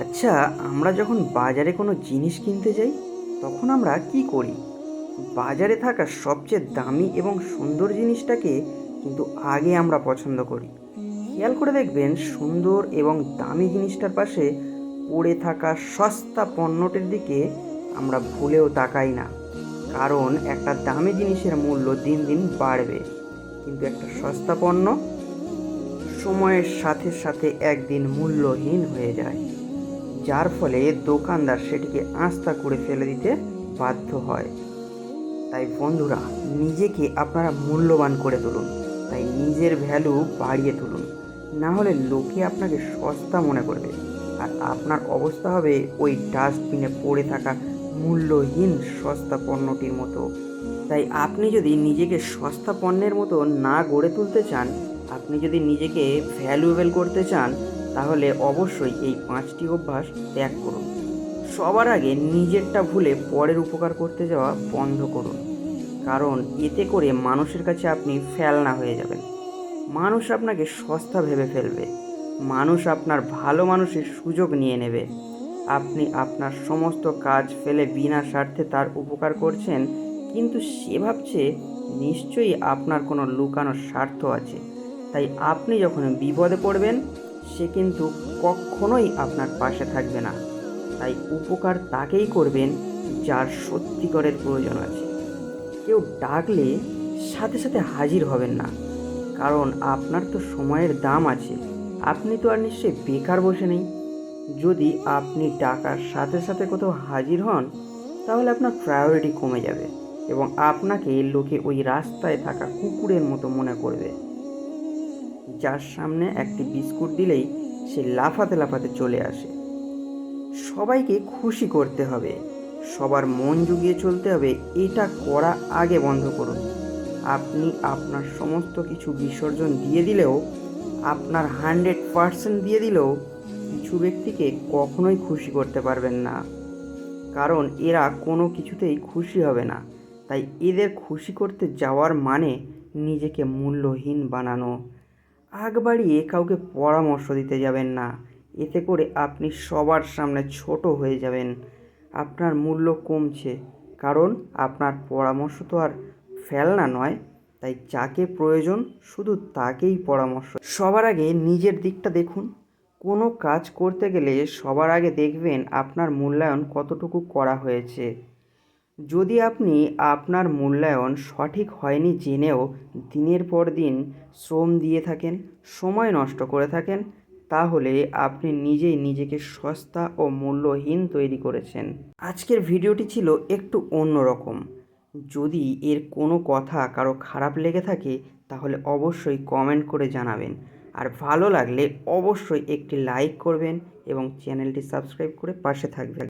আচ্ছা আমরা যখন বাজারে কোনো জিনিস কিনতে যাই, তখন আমরা কি করি? বাজারে থাকা সবচেয়ে দামি এবং সুন্দর জিনিসটাকে কিন্তু আগে আমরা পছন্দ করি। খেয়াল করে দেখবেন, সুন্দর এবং দামি জিনিসটার পাশে পড়ে থাকা সস্তা পণ্যটির দিকে আমরা ভুলেও তাকাই না। কারণ একটা দামি জিনিসের মূল্য দিন দিন বাড়বে। কিন্তু একটা সস্তা পণ্য সময়ের সাথে সাথে একদিন মূল্যহীন হয়ে যায়। যার ফলে দোকানদার সেটিকে আস্তা করে ফেলে দিতে বাধ্য হয়। তাই বন্ধুরা, নিজেকে আপনারা মূল্যবান করে তুলুন। তাই নিজের ভ্যালু বাড়িয়ে তুলুন। না হলে লোকে আপনাকে সস্তা মনে করবে। আর আপনার অবস্থা হবে ওই ডাস্টবিনে পড়ে থাকা মূল্যহীন সস্তা পণ্যটির মতো। তাই আপনি যদি নিজেকে সস্তা পণ্যের মতো না গড়ে তুলতে চান, আপনি যদি নিজেকে ভ্যালুয়েবল করতে চান তাহলে অবশ্যই এই পাঁচটি অভ্যাস ত্যাগ করুন। সবার আগে নিজেরটা ভুলে পরের উপকার করতে যাওয়া বন্ধ করুন। কারণ এতে করে মানুষের কাছে আপনি ফেলনা হয়ে যাবেন। মানুষ আপনাকে সস্তা ভেবে ফেলবে। মানুষ আপনার ভালো মানুষের সুযোগ নিয়ে নেবে। আপনি আপনার সমস্ত কাজ ফেলে বিনা স্বার্থে তার উপকার করছেন, কিন্তু সে ভাবছে নিশ্চয়ই আপনার কোনো লুকানো স্বার্থ আছে। তাই আপনি যখন বিপদে পড়বেন সে কিন্তু কখনোই আপনার পাশে থাকবে না। তাই উপকার তাকেই করবেন যার সত্যিকারের প্রয়োজন আছে। কেউ ডাকলে সাথে সাথে হাজির হবেন না। কারণ আপনার তো সময়ের দাম আছে। আপনি তো আর নিশ্চয়ই বেকার বসে নেই। যদি আপনি ডাকার সাথে সাথে কোথাও হাজির হন, তাহলে আপনার প্রায়োরিটি কমে যাবে এবং আপনাকে লোকে ওই রাস্তায় থাকা কুকুরের মতো মনে করবে। যার সামনে একটি বিস্কুট দিলেই সে লাফাতে লাফাতে চলে আসে। সবাইকে খুশি করতে হবে। সবার মন জুগিয়ে চলতে হবে, এটা করা আগে বন্ধ করুন। আপনি আপনার সমস্ত কিছু বিসর্জন দিয়ে দিলেও, আপনার হান্ড্রেড পারসেন্ট দিয়ে দিলেও কিছু ব্যক্তিকে কখনোই খুশি করতে পারবেন না। কারণ এরা কোনো কিছুতেই খুশি হবে না। তাই এদের খুশি করতে যাওয়ার মানে নিজেকে মূল্যহীন বানানো। আগ বাড়িয়ে কাউকে পরামর্শ দিতে যাবেন না। এতে করে আপনি সবার সামনে ছোট হয়ে যাবেন। আপনার মূল্য কমছে। কারণ আপনার পরামর্শ তো আর ফেলনা নয়। তাই যাকে প্রয়োজন শুধু তাকেই পরামর্শ। সবার আগে নিজের দিকটা দেখুন। কোনো কাজ করতে গেলে সবার আগে দেখবেন আপনার মূল্যায়ন কতটুকু করা হয়েছে। যদি আপনি আপনার মূল্যায়ন সঠিক হয়নি জেনেও দিনের পর দিন শ্রম দিয়ে থাকেন, সময় নষ্ট করে থাকেন, তাহলে আপনি নিজেই নিজেকে সস্তা ও মূল্যহীন তৈরি করেছেন। আজকের ভিডিওটি ছিল একটু অন্যরকম যদি এর কোনো কথা কারও খারাপ লেগে থাকে, তাহলে অবশ্যই কমেন্ট করে জানাবেন। আর ভালো লাগলে অবশ্যই একটি লাইক করবেন এবং চ্যানেলটি সাবস্ক্রাইব করে পাশে থাকবেন।